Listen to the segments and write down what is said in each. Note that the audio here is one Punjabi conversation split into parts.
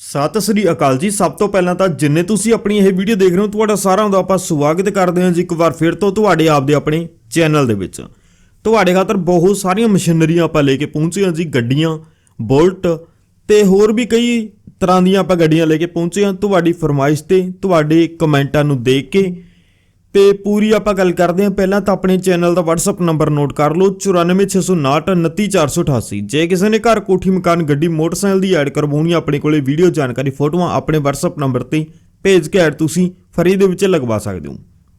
ਸਤਿ ਸ੍ਰੀ ਅਕਾਲ ਜੀ। ਸਭ ਤੋਂ ਪਹਿਲਾਂ ਤਾਂ ਜਿੰਨੇ ਤੁਸੀਂ ਆਪਣੀ ਇਹ ਵੀਡੀਓ ਦੇਖ ਰਹੇ ਹੋ, ਤੁਹਾਡਾ ਸਾਰਿਆਂ ਦਾ ਆਪਾਂ ਸਵਾਗਤ ਕਰਦੇ ਹਾਂ ਜੀ ਇੱਕ ਵਾਰ ਫਿਰ ਤੋਂ ਤੁਹਾਡੇ ਆਪ ਦੇ ਆਪਣੇ ਚੈਨਲ ਦੇ ਵਿੱਚ। ਤੁਹਾਡੇ ਖਾਤਰ ਬਹੁਤ ਸਾਰੀਆਂ ਮਸ਼ੀਨਰੀਆਂ ਆਪਾਂ ਲੈ ਕੇ ਪਹੁੰਚੇ ਹਾਂ ਜੀ, ਗੱਡੀਆਂ, ਬੋਲਟ ਤੇ ਹੋਰ ਵੀ ਕਈ ਤਰ੍ਹਾਂ ਦੀਆਂ ਆਪਾਂ ਗੱਡੀਆਂ ਲੈ ਕੇ ਪਹੁੰਚੇ ਹਾਂ। ਤੁਹਾਡੀ ਫਰਮਾਇਸ਼ ਤੇ ਤੁਹਾਡੇ ਕਮੈਂਟਾਂ ਨੂੰ ਦੇਖ ਕੇ ਤੇ ਪੂਰੀ ਆਪਾਂ ਗੱਲ ਕਰਦੇ ਹਾਂ। ਪਹਿਲਾਂ ਤਾਂ ਆਪਣੇ ਚੈਨਲ ਦਾ WhatsApp ਨੰਬਰ ਨੋਟ ਕਰ ਲਓ 9469299488 ਜੇ ਕਿਸੇ ਨੇ ਘਰ ਕੋਠੀ, ਮਕਾਨ, ਗੱਡੀ, ਮੋਟਰਸਾਈਕਲ ਦੀ ਐਡ ਕਰਵਾਉਣੀ ਹੈ ਆਪਣੇ ਕੋਲੇ ਵੀਡੀਓ ਜਾਣਕਾਰੀ, ਫੋਟੋਆਂ, ਆਪਣੇ WhatsApp ਨੰਬਰ ਤੇ ਭੇਜ ਕੇ ਐਡ ਤੁਸੀਂ ਫਰੀ ਦੇ ਵਿੱਚ ਲਗਵਾ ਸਕਦੇ ਹੋ।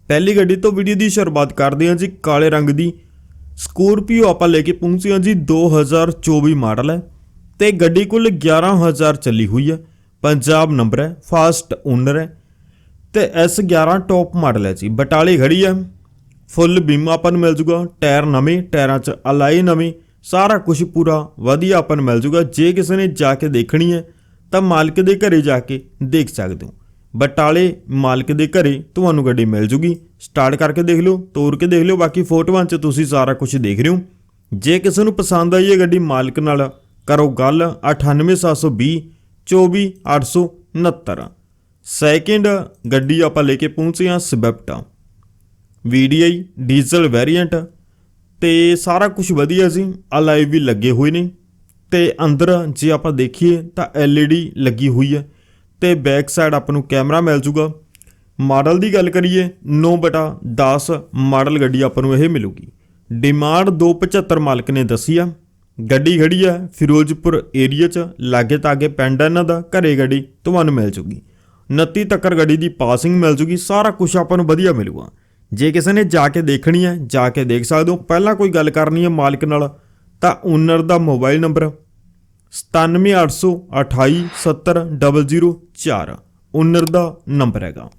ਪਹਿਲੀ ਗੱਡੀ ਤੋਂ ਵੀਡੀਓ ਦੀ ਸ਼ੁਰੂਆਤ ਕਰਦੇ ਹਾਂ ਜੀ, ਕਾਲੇ ਰੰਗ ਦੀ ਸਕੋਰਪੀਓ ਆਪਾਂ ਲੈ ਕੇ ਪਹੁੰਚੇ ਹਾਂ ਜੀ 2024 ਮਾਡਲ ਹੈ ਤੇ ਗੱਡੀ ਕੁੱਲ 11000 ਚੱਲੀ ਹੋਈ ਹੈ। ਪੰਜਾਬ ਨੰਬਰ ਹੈ ਫਾਸਟ ਓਨਰ ਹੈ। ਤੇ S11 ਟੌਪ ਮਾਡਲ ਹੈ ਜੀ। ਬਟਾਲੇ ਖੜੀ ਹੈ। ਫੁੱਲ ਬੀਮਾ ਆਪਾਂ ਨੂੰ ਮਿਲ ਜੂਗਾ। ਟਾਇਰ ਨਵੇਂ, ਟਾਇਰਾਂ 'ਚ ਅਲਾਈ ਨਵੇਂ। ਸਾਰਾ ਕੁਝ ਪੂਰਾ ਵਧੀਆ ਆਪਾਂ ਨੂੰ ਮਿਲ ਜੂਗਾ। ਜੇ ਕਿਸੇ ਨੇ ਜਾ ਕੇ ਦੇਖਣੀ ਹੈ, ਤਾਂ ਮਾਲਕ ਦੇ ਘਰੇ ਜਾ ਕੇ ਦੇਖ ਸਕਦੇ ਹੋ। ਬਟਾਲੇ ਮਾਲਕ ਦੇ ਘਰੇ ਤੁਹਾਨੂੰ ਗੱਡੀ ਮਿਲ ਜੂਗੀ। ਸਟਾਰਟ ਕਰਕੇ ਦੇਖ ਲਿਓ ਤੋੜ ਕੇ ਦੇਖ ਲਿਓ। ਬਾਕੀ ਫੋਟੋਆਂ 'ਚ ਤੁਸੀਂ ਸਾਰਾ ਕੁਝ ਦੇਖ ਰਹੇ ਹੋ। ਜੇ ਕਿਸੇ ਨੂੰ ਪਸੰਦ ਆਈ ਹੈ ਗੱਡੀ, ਮਾਲਕ ਨਾਲ ਕਰੋ ਗੱਲ। 98720 24869 ਸੈਕਿੰਡ ਗੱਡੀ ਆਪਾਂ ਲੈ ਕੇ ਪਹੁੰਚੇ ਹਾਂ ਸਵਿਫਟ VDI ਡੀਜ਼ਲ ਵੇਰੀਐਂਟ ਤੇ ਸਾਰਾ ਕੁਝ ਵਧੀਆ ਸੀ ਅਲਾਈ ਵੀ ਲੱਗੇ ਹੋਏ ਨੇ। ਤੇ ਅੰਦਰ ਜੇ ਆਪਾਂ ਦੇਖੀਏ ਤਾਂ LED ਲੱਗੀ ਹੋਈ ਹੈ ਤੇ ਬੈਕ ਸਾਈਡ ਆਪਾਂ ਨੂੰ ਕੈਮਰਾ ਮਿਲ ਜੂਗਾ। ਮਾਡਲ ਦੀ ਗੱਲ ਕਰੀਏ 9/10 ਮਾਡਲ ਗੱਡੀ ਆਪਾਂ ਨੂੰ ਇਹ ਮਿਲੂਗੀ। ਡਿਮਾਂਡ 275 ਮਾਲਕ ਨੇ ਦੱਸੀ ਆ। ਗੱਡੀ ਖੜੀ ਆ ਫਿਰੋਜ਼ਪੁਰ ਏਰੀਆ 'ਚ ਲਾਗੇ ਤਾਗੇ ਪਿੰਡ ਇਹਨਾਂ ਦਾ, ਘਰੇ ਗੱਡੀ, ਤੁਹਾਨੂੰ ਮਿਲ ਜੂਗੀ। 29 ਤੱਕਰ ਗੱਡੀ ਦੀ ਪਾਸਿੰਗ ਮਿਲ ਜੂਗੀ, ਸਾਰਾ ਕੁਝ ਆਪਾਂ ਨੂੰ ਵਧੀਆ ਮਿਲੂਗਾ। ਜੇ ਕਿਸੇ ਨੇ ਜਾ ਕੇ ਦੇਖਣੀ ਹੈ, ਜਾ ਕੇ ਦੇਖ ਸਕਦੇ ਹੋ। ਪਹਿਲਾਂ ਕੋਈ ਗੱਲ ਕਰਨੀ ਹੈ ਮਾਲਕ ਨਾਲ, ਤਾਂ ਓਨਰ ਦਾ ਮੋਬਾਈਲ ਨੰਬਰ 9782870004 ਓਨਰ ਦਾ ਨੰਬਰ ਹੈਗਾ।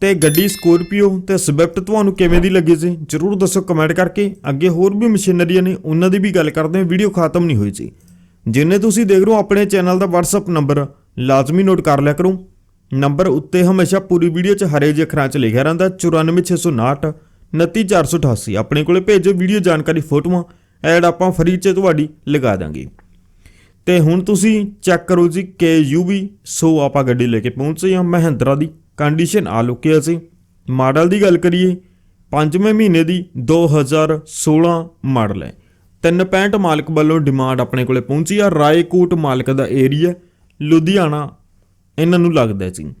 ਤੇ ਗੱਡੀ ਸਕੋਰਪੀਓ ਤੇ ਸਵਿਫਟ ਤੁਹਾਨੂੰ ਕਿਵੇਂ ਦੀ ਲੱਗੀ ਸੀ, ਜਰੂਰ ਦੱਸੋ ਕਮੈਂਟ ਕਰਕੇ। ਅੱਗੇ ਹੋਰ ਵੀ ਮਸ਼ੀਨਰੀਆਂ ਨੇ, ਉਹਨਾਂ ਦੀ ਵੀ ਗੱਲ ਕਰਦੇ ਹਾਂ, ਵੀਡੀਓ ਖਤਮ ਨਹੀਂ ਹੋਈ ਸੀ। ਜਿੰਨੇ ਤੁਸੀਂ ਦੇਖ ਰਹੇ ਹੋ, ਆਪਣੇ ਚੈਨਲ ਦਾ WhatsApp ਨੰਬਰ ਲਾਜ਼ਮੀ ਨੋਟ ਕਰ ਲਿਆ ਕਰੋ। ਨੰਬਰ ਉੱਤੇ ਹਮੇਸ਼ਾ ਪੂਰੀ ਵੀਡੀਓ 'ਚ ਹਰੇ ਜਿਹੇ ਅੱਖਰਾਂ 'ਚ ਲਿਖਿਆ ਰਹਿੰਦਾ 94659 29488 ਆਪਣੇ ਕੋਲੇ ਭੇਜੋ ਵੀਡੀਓ ਜਾਣਕਾਰੀ ਫੋਟੋਆਂ, ਐਡ ਆਪਾਂ ਫਰੀ 'ਚ ਤੁਹਾਡੀ ਲਗਾ ਦਾਂਗੇ। ਤੇ ਹੁਣ ਤੁਸੀਂ ਚੈੱਕ ਕਰੋ ਜੀ KUV 100 ਆਪਾਂ ਗੱਡੀ ਲੈ ਕੇ ਪਹੁੰਚੇ ਹਾਂ ਮਹਿੰਦਰਾ ਦੀ ਕੰਡੀਸ਼ਨ ਆ ਲੁਕੇ ਅਸੀਂ ਮਾਡਲ ਦੀ ਗੱਲ ਕਰੀਏ, ਪੰਜਵੇਂ ਮਹੀਨੇ ਦੀ 2016 ਮਾਡਲ ਹੈ। 365 ਮਾਲਕ ਵੱਲੋਂ ਡਿਮਾਂਡ ਆਪਣੇ ਕੋਲੇ ਪਹੁੰਚੀ ਆ, ਰਾਏਕੋਟ ਮਾਲਕ ਦਾ ਏਰੀਆ ਲੁਧਿਆਣਾ ਇਹਨਾਂ ਨੂੰ ਲੱਗਦਾ ਸੀ।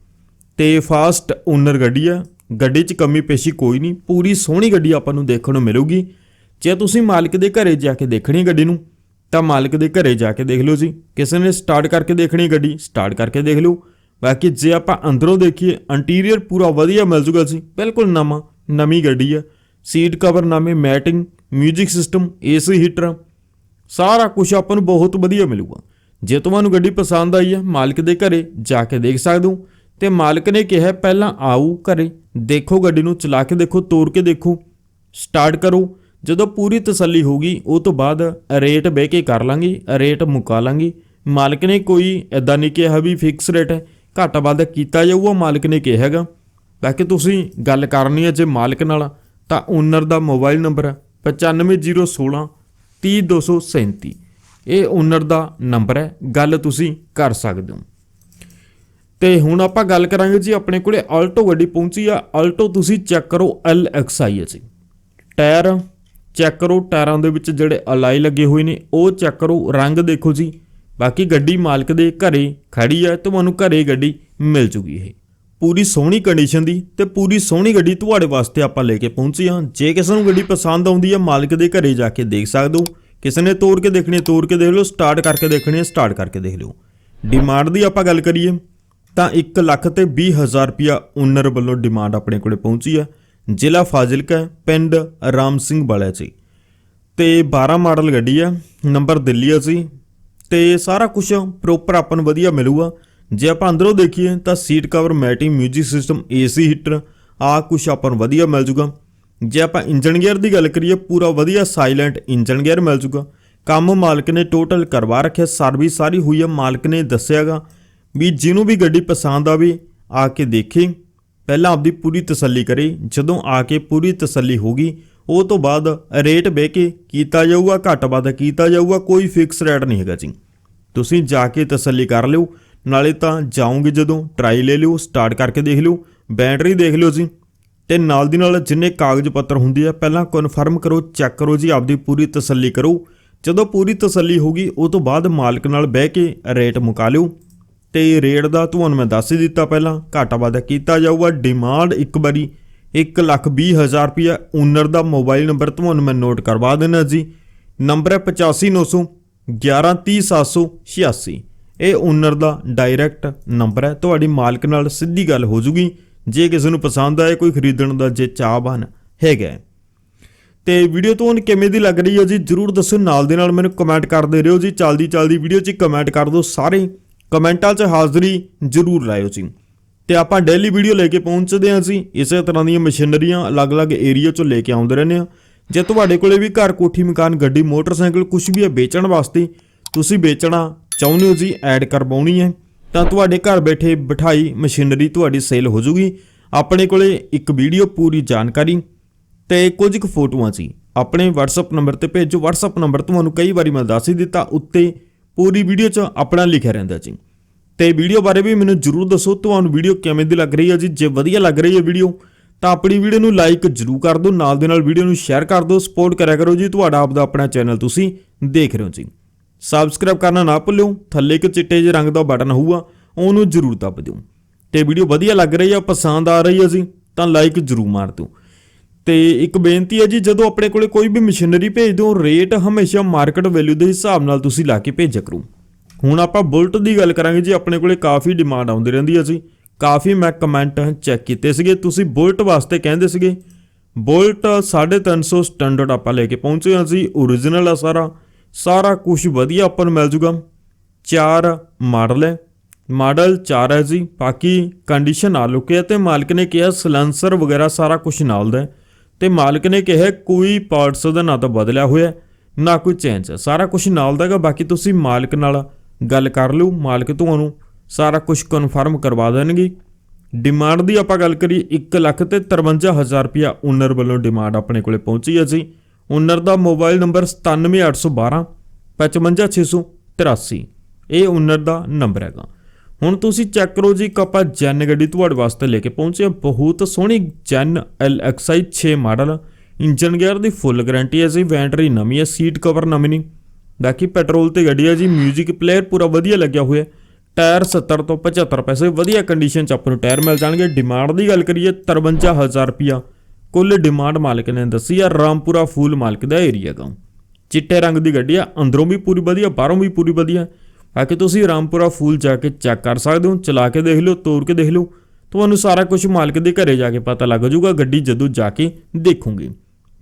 ਤੇ ਫਾਸਟ ਓਨਰ ਗੱਡੀ ਆ, ਗੱਡੀ 'ਚ ਕਮੀ ਪੇਸ਼ੀ ਕੋਈ ਨਹੀਂ, ਪੂਰੀ ਸੋਹਣੀ ਗੱਡੀ ਆਪਾਂ ਨੂੰ ਦੇਖਣ ਨੂੰ ਮਿਲੂਗੀ। ਜੇ ਤੁਸੀਂ ਮਾਲਕ ਦੇ ਘਰੇ ਜਾ ਕੇ ਦੇਖਣੀ ਗੱਡੀ ਨੂੰ, ਤਾਂ ਮਾਲਕ ਦੇ ਘਰੇ ਜਾ ਕੇ ਦੇਖ ਲਓ ਜੀ। ਕਿਸੇ ਨੇ ਸਟਾਰਟ ਕਰਕੇ ਦੇਖਣੀ ਗੱਡੀ ਸਟਾਰਟ ਕਰਕੇ ਦੇਖ ਲਓ। ਬਾਕੀ ਜੇ ਆਪਾਂ ਅੰਦਰੋਂ ਦੇਖੀਏ ਇੰਟੀਰੀਅਰ ਪੂਰਾ ਵਧੀਆ ਮਿਲ ਜੂਗਾ ਜੀ। ਬਿਲਕੁਲ ਨਵਾਂ, ਨਵੀਂ ਗੱਡੀ ਆ। ਸੀਟ ਕਵਰ ਨਾਮੇ ਮੈਟਿੰਗ 뮤직 ਸਿਸਟਮ ਏਸੀ ਹੀਟਰ ਸਾਰਾ ਕੁਝ ਆਪਾਂ ਨੂੰ ਬਹੁਤ ਵਧੀਆ ਮਿਲੂਗਾ। ਜੇ ਤੁਹਾਨੂੰ ਗੱਡੀ ਪਸੰਦ ਆਈ ਹੈ ਮਾਲਕ ਦੇ ਘਰੇ ਜਾ ਕੇ ਦੇਖ ਸਕਦੇ। ਹੋ ਤੇ ਮਾਲਕ ਨੇ ਕਿਹਾ, ਪਹਿਲਾਂ ਆਓ ਘਰੇ, ਦੇਖੋ ਗੱਡੀ ਨੂੰ, ਚਲਾ ਕੇ ਦੇਖੋ, ਤੋੜ ਕੇ ਦੇਖੋ। ਸਟਾਰਟ ਕਰੋ। ਜਦੋਂ ਪੂਰੀ ਤਸੱਲੀ ਹੋਗੀ ਉਹ ਤੋਂ ਬਾਅਦ ਰੇਟ ਬਹਿ ਕੇ ਕਰ ਲਾਂਗੇ, ਰੇਟ ਮੁਕਾ ਲਾਂਗੇ। ਮਾਲਕ ਨੇ ਕੋਈ ਐਦਾਂ ਨਹੀਂ ਕਿਹਾ ਵੀ ਫਿਕਸ ਰੇਟ ਹੈ, ਘੱਟ ਵੱਧ ਕੀਤਾ ਜਾਊਗਾ, ਮਾਲਕ ਨੇ ਕਿਹਾ ਹੈਗਾ। ਬਾਕੀ ਤੁਸੀਂ ਗੱਲ ਕਰਨੀ ਹੈ ਜੇ ਮਾਲਕ ਨਾਲ, ਤਾਂ ਓਨਰ ਦਾ ਮੋਬਾਈਲ ਨੰਬਰ ਹੈ 95016 30237 ਇਹ ਓਨਰ ਦਾ ਨੰਬਰ ਹੈ, ਗੱਲ ਤੁਸੀਂ ਕਰ ਸਕਦੇ ਹੋ। ਤੇ ਹੁਣ ਆਪਾਂ ਗੱਲ ਕਰਾਂਗੇ ਜੀ ਆਪਣੇ ਕੋਲੇ ਆਲਟੋ ਗੱਡੀ ਪਹੁੰਚੀ ਆ ਆਲਟੋ ਤੁਸੀਂ ਚੈੱਕ ਕਰੋ LXI ਹੈ ਜੀ ਟਾਇਰ ਚੈੱਕ ਕਰੋ ਟਾਇਰਾਂ ਦੇ ਵਿੱਚ ਜਿਹੜੇ ਅਲਾਈ ਲੱਗੇ ਹੋਏ ਨੇ, ਉਹ ਚੈੱਕ ਕਰੋ, ਰੰਗ ਦੇਖੋ ਜੀ। ਬਾਕੀ ਗੱਡੀ ਮਾਲਕ ਦੇ ਘਰੇ ਖੜੀ ਹੈ ਤੁਹਾਨੂੰ ਘਰੇ ਗੱਡੀ ਮਿਲ ਜੂਗੀ ਇਹ। ਪੂਰੀ ਸੋਹਣੀ ਕੰਡੀਸ਼ਨ ਦੀ ਤੇ ਪੂਰੀ ਸੋਹਣੀ ਗੱਡੀ ਤੁਹਾਡੇ ਵਾਸਤੇ ਆਪਾਂ ਲੈ ਕੇ ਪਹੁੰਚੇ ਹਾਂ। ਜੇ ਕਿਸੇ ਨੂੰ ਗੱਡੀ ਪਸੰਦ ਆਉਂਦੀ ਹੈ, ਮਾਲਕ ਦੇ ਘਰੇ ਜਾ ਕੇ ਦੇਖ ਸਕਦੇ ਹੋ। ਕਿਸੇ ਨੇ ਤੋੜ ਕੇ ਦੇਖਣੀ ਹੈ ਤੋੜ ਕੇ ਦੇਖ ਲਓ ਸਟਾਰਟ ਕਰਕੇ ਦੇਖਣੀ ਹੈ ਸਟਾਰਟ ਕਰਕੇ ਦੇਖ ਲਓ। ਡਿਮਾਂਡ ਦੀ ਆਪਾਂ ਗੱਲ ਕਰੀਏ ਤਾਂ 1 ਲੱਖ ਤੇ 20 ਹਜ਼ਾਰ ਰੁਪਿਆ ਓਨਰ ਵੱਲੋਂ ਡਿਮਾਂਡ ਆਪਣੇ ਕੋਲੇ ਪਹੁੰਚੀ ਹੈ। ਜ਼ਿਲ੍ਹਾ ਫਾਜ਼ਿਲਕਾ ਹੈ, ਪਿੰਡ ਰਾਮ ਸਿੰਘ ਵਾਲਾ ਜੀ ਤੇ 12 ਮਾਡਲ ਗੱਡੀ ਆ ਨੰਬਰ ਦਿੱਲੀ ਆ ਸੀ ਤੇ ਸਾਰਾ ਕੁਝ ਪ੍ਰੋਪਰ ਆਪਾਂ ਨੂੰ ਵਧੀਆ ਮਿਲੂਗਾ। ਜੇ ਆਪਾਂ ਅੰਦਰੋਂ ਦੇਖੀਏ ਤਾਂ seat cover matting 뮤직 system AC heater ਆ ਕੁਝ ਆਪਾਂ ਨੂੰ ਵਧੀਆ ਮਿਲ ਜੂਗਾ। ਜੇ ਆਪਾਂ ਇੰਜਨ ਗੇਅਰ ਦੀ ਗੱਲ ਕਰੀਏ, ਪੂਰਾ ਵਧੀਆ ਸਾਇਲੈਂਟ ਇੰਜਨ ਗੇਅਰ ਮਿਲ ਜੂਗਾ। ਕੰਮ ਮਾਲਕ ਨੇ ਟੋਟਲ ਕਰਵਾ ਰੱਖਿਆ ਸਰਵਿਸ ਸਾਰੀ ਹੋਈ ਹੈ ਮਾਲਕ ਨੇ ਦੱਸਿਆਗਾ ਵੀ ਜਿਹਨੂੰ ਵੀ ਗੱਡੀ ਪਸੰਦ ਆਵੇ, ਆ ਕੇ ਦੇਖੇ। ਪਹਿਲਾਂ ਆਪਦੀ ਪੂਰੀ ਤਸੱਲੀ ਕਰੇ। ਜਦੋਂ ਆ ਕੇ ਪੂਰੀ ਤਸੱਲੀ ਹੋਗੀ ਉਹ ਤੋਂ ਬਾਅਦ ਰੇਟ ਬਹਿ ਕੇ ਕੀਤਾ ਜਾਊਗਾ, ਘੱਟ ਵੱਧ ਕੀਤਾ ਜਾਊਗਾ, ਕੋਈ ਫਿਕਸ ਰੇਟ ਨਹੀਂ ਹੈਗਾ ਜੀ। ਤੁਸੀਂ ਜਾ ਕੇ ਤਸੱਲੀ ਕਰ ਲਿਓ, ਨਾਲੇ ਤਾਂ ਜਾਓਗੇ ਜਦੋਂ ਟਰਾਈ ਲੈ ਲਿਓ ਸਟਾਰਟ ਕਰਕੇ ਦੇਖ ਲਿਓ ਬੈਟਰੀ ਦੇਖ ਲਿਓ ਜੀ। ਤੇ ਨਾਲ ਦੀ ਨਾਲ ਜਿੰਨੇ ਕਾਗਜ਼ ਪੱਤਰ ਹੁੰਦੇ ਆ, ਪਹਿਲਾਂ ਕਨਫਰਮ ਕਰੋ ਚੈੱਕ ਕਰੋ ਜੀ, ਆਪਦੀ ਪੂਰੀ ਤਸੱਲੀ ਕਰੋ। ਜਦੋਂ ਪੂਰੀ ਤਸੱਲੀ ਹੋਗੀ ਉਹ ਤੋਂ ਬਾਅਦ ਮਾਲਕ ਨਾਲ ਬਹਿ ਕੇ ਰੇਟ ਮੁਕਾ ਲਿਓ। ਤੇ ਰੇਟ ਦਾ ਤੁਹਾਨੂੰ ਮੈਂ ਦੱਸ ਹੀ ਦਿੱਤਾ ਪਹਿਲਾਂ, ਘਾਟਾ ਵਾਧਾ ਕੀਤਾ ਜਾਊਗਾ ਡਿਮਾਂਡ ਇੱਕ ਵਾਰੀ 1 ਲੱਖ ਵੀਹ ਹਜ਼ਾਰ ਰੁਪਇਆ ਓਨਰ ਦਾ ਮੋਬਾਈਲ ਨੰਬਰ ਤੁਹਾਨੂੰ ਮੈਂ ਨੋਟ ਕਰਵਾ ਦੇਣਾ ਜੀ। ਨੰਬਰ ਹੈ 85900 1130786 ਇਹ ਓਨਰ ਦਾ ਡਾਇਰੈਕਟ ਨੰਬਰ ਹੈ, ਤੁਹਾਡੀ ਮਾਲਕ ਨਾਲ ਸਿੱਧੀ ਗੱਲ ਹੋ ਜੂਗੀ। ਜੇ ਕਿਸੇ ਨੂੰ ਪਸੰਦ ਆਏ ਕੋਈ ਖਰੀਦਣ ਦਾ ਜੇ ਚਾਹਵਾਨ ਹੈਗਾ ਹੈ। ਤੇ ਵੀਡੀਓ ਤੁਹਾਨੂੰ ਕਿਵੇਂ ਦੀ ਲੱਗ ਰਹੀ ਹੈ ਜੀ, ਜਰੂਰ ਦੱਸੋ ਨਾਲ ਦੇ ਨਾਲ ਮੈਨੂੰ ਕਮੈਂਟ ਕਰਦੇ ਰਹੋ ਜੀ। ਚਲਦੀ ਚਲਦੀ ਵੀਡੀਓ 'ਚ ਕਮੈਂਟ ਕਰ ਦਿਓ ਸਾਰੇ। ਕਮੈਂਟਾਂ 'ਚ ਹਾਜ਼ਰੀ ਜਰੂਰ ਲਾਇਓ ਜੀ। ਤੇ ਆਪਾਂ ਡੇਲੀ ਵੀਡੀਓ ਲੈ ਕੇ ਪਹੁੰਚਦੇ ਹਾਂ ਜੀ। ਇਸੇ ਤਰ੍ਹਾਂ ਦੀਆਂ ਮਸ਼ੀਨਰੀਆਂ ਅਲੱਗ-ਅਲੱਗ ਏਰੀਆ 'ਚੋਂ ਲੈ ਕੇ ਆਉਂਦੇ ਰਹਿੰਦੇ ਆ ਜੇ ਤੁਹਾਡੇ ਕੋਲੇ ਵੀ ਘਰ ਕੋਠੀ, ਮਕਾਨ, ਗੱਡੀ, ਮੋਟਰਸਾਈਕਲ ਕੁਝ ਵੀ ਹੈ ਵੇਚਣ ਵਾਸਤੇ, ਤੁਸੀਂ ਵੇਚਣਾ ਚਾਹੁੰਦੇ ਹੋ ਜੀ ਐਡ ਕਰਵਾਉਣੀ ਹੈ। ਤਾਂ ਤੁਹਾਡੇ ਘਰ ਬੈਠੇ ਬਿਠਾਈ ਮਸ਼ੀਨਰੀ ਤੁਹਾਡੀ ਸੇਲ ਹੋ ਜੂਗੀ। ਆਪਣੇ ਕੋਲੇ ਇੱਕ ਵੀਡੀਓ ਪੂਰੀ ਜਾਣਕਾਰੀ ਤੇ ਕੁਝ ਕੁ ਫੋਟੋਆਂ ਸੀ। ਆਪਣੇ WhatsApp ਨੰਬਰ ਤੇ ਭੇਜੋ। WhatsApp ਨੰਬਰ ਤੁਹਾਨੂੰ ਕਈ ਵਾਰੀ ਮੈਂ ਦੱਸ ਹੀ ਦਿੱਤਾ, ਉੱਤੇ ਪੂਰੀ ਵੀਡੀਓ 'ਚ ਆਪਣਾ ਲਿਖਿਆ ਰਹਿੰਦਾ ਜੀ। ਤੇ ਵੀਡੀਓ ਬਾਰੇ ਵੀ ਮੈਨੂੰ ਜਰੂਰ ਦੱਸੋ, ਤੁਹਾਨੂੰ ਵੀਡੀਓ ਕਿਵੇਂ ਦੀ ਲੱਗ ਰਹੀ ਹੈ ਜੀ? ਜੇ ਵਧੀਆ ਲੱਗ ਰਹੀ ਹੈ ਵੀਡੀਓ, ਤਾਂ ਆਪਣੀ ਵੀਡੀਓ ਨੂੰ ਲਾਈਕ ਜਰੂਰ ਕਰ ਦਿਓ। ਨਾਲ ਦੇ ਨਾਲ ਵੀਡੀਓ ਨੂੰ ਸ਼ੇਅਰ ਕਰ ਦਿਓ। ਸਪੋਰਟ ਕਰਿਆ ਕਰੋ ਜੀ। ਤੁਹਾਡਾ ਆਪਦਾ ਆਪਣਾ ਚੈਨਲ ਤੁਸੀਂ ਦੇਖ ਰਹੇ ਹੋ ਜੀ। ਸਬਸਕ੍ਰਾਈਬ ਕਰਨਾ ਨਾ ਭੁੱਲਿਓ, ਥੱਲੇ ਇੱਕ ਚਿੱਟੇ ਜਿਹੇ ਰੰਗ ਦਾ ਬਟਨ ਹੋਊਗਾ, ਉਹਨੂੰ ਜਰੂਰ ਦੱਬ ਦਿਓ। ਤੇ ਵੀਡੀਓ ਵਧੀਆ ਲੱਗ ਰਹੀ ਆ, ਪਸੰਦ ਆ ਰਹੀ ਹੈ ਜੀ, ਤਾਂ ਲਾਈਕ ਜਰੂਰ ਮਾਰ ਦਿਓ। ਤੇ ਇੱਕ ਬੇਨਤੀ ਹੈ ਜੀ, ਜਦੋਂ ਆਪਣੇ ਕੋਲੇ ਕੋਈ ਵੀ ਮਸ਼ੀਨਰੀ ਭੇਜਦੇ ਹੋ ਰੇਟ ਹਮੇਸ਼ਾ ਮਾਰਕੀਟ ਵੈਲਿਊ ਦੇ ਹਿਸਾਬ ਨਾਲ ਤੁਸੀਂ ਲਾ ਕੇ ਭੇਜਿਆ ਕਰੋ। ਹੁਣ ਆਪਾਂ ਬੁਲਟ ਦੀ ਗੱਲ ਕਰਾਂਗੇ ਜੀ, ਆਪਣੇ ਕੋਲੇ ਕਾਫੀ ਡਿਮਾਂਡ ਆਉਂਦੀ ਰਹਿੰਦੀ ਹੈ ਜੀ। ਕਾਫੀ ਮੈਂ ਕਮੈਂਟ ਚੈੱਕ ਕੀਤੇ ਸੀਗੇ, ਤੁਸੀਂ ਬੁਲਟ ਵਾਸਤੇ ਕਹਿੰਦੇ ਸੀਗੇ। ਬੁਲਟ 350 ਸਟੈਂਡਰਡ ਆਪਾਂ ਲੈ ਕੇ ਪਹੁੰਚੇ ਹਾਂ ਜੀ origignal ਆ ਸਾਰਾ। ਸਾਰਾ ਕੁਝ ਵਧੀਆ ਆਪਾਂ ਨੂੰ ਮਿਲ ਜੂਗਾ। ਚਾਰ ਮਾਡਲ ਹੈ। ਮਾਡਲ 4 ਹੈ ਜੀ। ਬਾਕੀ ਕੰਡੀਸ਼ਨ ਆ ਲੁਕਿਆ ਤੇ ਮਾਲਕ ਨੇ ਕਿਹਾ ਸਲੈਂਸਰ ਵਗੈਰਾ ਸਾਰਾ ਕੁਝ ਨਾਲ ਦਾ ਹੈ। ਤੇ ਮਾਲਕ ਨੇ ਕਿਹਾ ਕੋਈ ਪਾਰਟਸ ਦਾ ਨਾ ਤਾਂ ਬਦਲਿਆ ਹੋਇਆ ਨਾ ਕੋਈ ਚੇਂਜ ਹੈ। ਸਾਰਾ ਕੁਝ ਨਾਲ ਦਾ ਹੈਗਾ। ਬਾਕੀ ਤੁਸੀਂ ਮਾਲਕ ਨਾਲ ਗੱਲ ਕਰ ਲਿਓ। ਮਾਲਕ ਤੁਹਾਨੂੰ ਸਾਰਾ ਕੁਝ ਕਨਫਰਮ ਕਰਵਾ ਦੇਣਗੇ। ਡਿਮਾਂਡ ਦੀ ਆਪਾਂ ਗੱਲ ਕਰੀਏ 1 ਲੱਖ ਤੇ 53000 ਰੁਪਿਆ ਓਨਰ ਵੱਲੋਂ ਡਿਮਾਂਡ ਆਪਣੇ ਕੋਲੇ ਪਹੁੰਚੀ ਹੈ ਜੀ। ਓਨਰ ਦਾ ਮੋਬਾਈਲ ਨੰਬਰ 97812 55683 ਇਹ ਓਨਰ ਦਾ ਨੰਬਰ ਹੈਗਾ। ਹੁਣ ਤੁਸੀਂ ਚੈੱਕ ਕਰੋ ਜੀ ਇੱਕ ਆਪਾਂ ਜੈਨ ਗੱਡੀ ਤੁਹਾਡੇ ਵਾਸਤੇ ਲੈ ਕੇ ਪਹੁੰਚੇ ਹਾਂ। ਬਹੁਤ ਸੋਹਣੀ Zen LXI 6 model. Engine gear ਦੀ ਫੁੱਲ ਗਾਰੰਟੀ ਹੈ ਜੀ ਬੈਟਰੀ ਨਵੀਂ ਹੈ, ਸੀਟ ਕਵਰ ਨਵੀਂ ਨਹੀਂ। ਬਾਕੀ ਪੈਟਰੋਲ ਤੇ ਗੱਡੀ ਹੈ ਜੀ, 뮤직 ਪਲੇਅਰ ਪੂਰਾ ਵਧੀਆ ਲੱਗਿਆ ਹੋਇਆ ਟਾਇਰ 70 ਤੋਂ 75 ਪੈਸੇ, ਵਧੀਆ ਕੰਡੀਸ਼ਨ ਚ ਆਪਾਂ ਨੂੰ ਟਾਇਰ ਮਿਲ ਜਾਣਗੇ। ਡਿਮਾਂਡ ਦੀ ਗੱਲ ਕਰੀਏ 53000 ਰੁਪਿਆ ਕੁੱਲ ਡਿਮਾਂਡ ਮਾਲਕ ਨੇ ਦੱਸੀ ਆ, ਰਾਮਪੁਰਾ ਫੂਲ ਮਾਲਕ ਦਾ ਏਰੀਆ ਤੋਂ ਚਿੱਟੇ ਰੰਗ ਦੀ ਗੱਡੀ ਆ, ਅੰਦਰੋਂ ਵੀ ਪੂਰੀ ਵਧੀਆ, ਬਾਹਰੋਂ ਵੀ ਪੂਰੀ ਵਧੀਆ। ਬਾਕੀ ਤੁਸੀਂ ਰਾਮਪੁਰਾ ਫੂਲ ਜਾ ਕੇ ਚੈੱਕ ਕਰ ਸਕਦੇ ਹੋ, ਚਲਾ ਕੇ ਦੇਖ ਲਿਓ ਤੋੜ ਕੇ ਦੇਖ ਲਿਓ। ਤੁਹਾਨੂੰ ਸਾਰਾ ਕੁਝ ਮਾਲਕ ਦੇ ਘਰੇ ਜਾ ਕੇ ਪਤਾ ਲੱਗ ਜਾਊਗਾ, ਗੱਡੀ ਜਦੋਂ ਜਾ ਕੇ ਦੇਖੋਗੇ।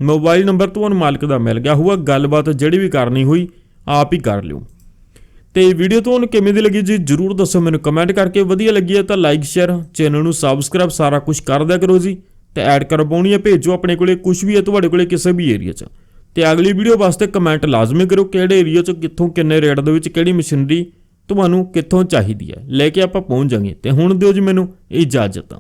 ਮੋਬਾਈਲ ਨੰਬਰ ਤੁਹਾਨੂੰ ਮਾਲਕ ਦਾ ਮਿਲ ਗਿਆ ਹੋਊਗਾ, ਗੱਲਬਾਤ ਜਿਹੜੀ ਵੀ ਕਰਨੀ ਹੋਈ, ਆਪ ਹੀ ਕਰ ਲਿਓ। ਤੇ ਵੀਡੀਓ ਤੁਹਾਨੂੰ ਕਿਵੇਂ ਦੀ ਲੱਗੀ ਜੀ, ਜਰੂਰ ਦੱਸੋ ਮੈਨੂੰ ਕਮੈਂਟ ਕਰਕੇ। ਵਧੀਆ ਲੱਗੀ ਹੈ ਤਾਂ ਲਾਈਕ, ਸ਼ੇਅਰ, ਚੈਨਲ ਨੂੰ ਸਬਸਕ੍ਰਾਈਬ, ਸਾਰਾ ਕੁਝ ਕਰ ਦਿਆ ਕਰੋ ਜੀ। ਤੇ ਐਡ ਕਰਵਾਉਣੀ ਹੈ, ਭੇਜੋ ਆਪਣੇ ਕੋਲੇ ਕੁਝ ਵੀ ਹੈ, ਤੁਹਾਡੇ ਕੋਲੇ ਕਿਸੇ ਵੀ ਏਰੀਆ 'ਚ। ਤੇ ਅਗਲੀ ਵੀਡੀਓ ਵਾਸਤੇ ਕਮੈਂਟ ਲਾਜ਼ਮੀ ਕਰੋ, ਕਿਹੜੇ ਏਰੀਆ 'ਚ, ਕਿੱਥੋਂ, ਕਿੰਨੇ ਰੇਟ ਦੇ ਵਿੱਚ, ਕਿਹੜੀ ਮਸ਼ੀਨਰੀ ਤੁਹਾਨੂੰ ਕਿੱਥੋਂ ਚਾਹੀਦੀ ਹੈ। ਲੈ ਕੇ ਆਪਾਂ ਪਹੁੰਚ ਜਾਾਂਗੇ ਤੇ ਹੁਣ ਦਿਓ ਜੀ ਮੈਨੂੰ ਇਜਾਜ਼ਤ।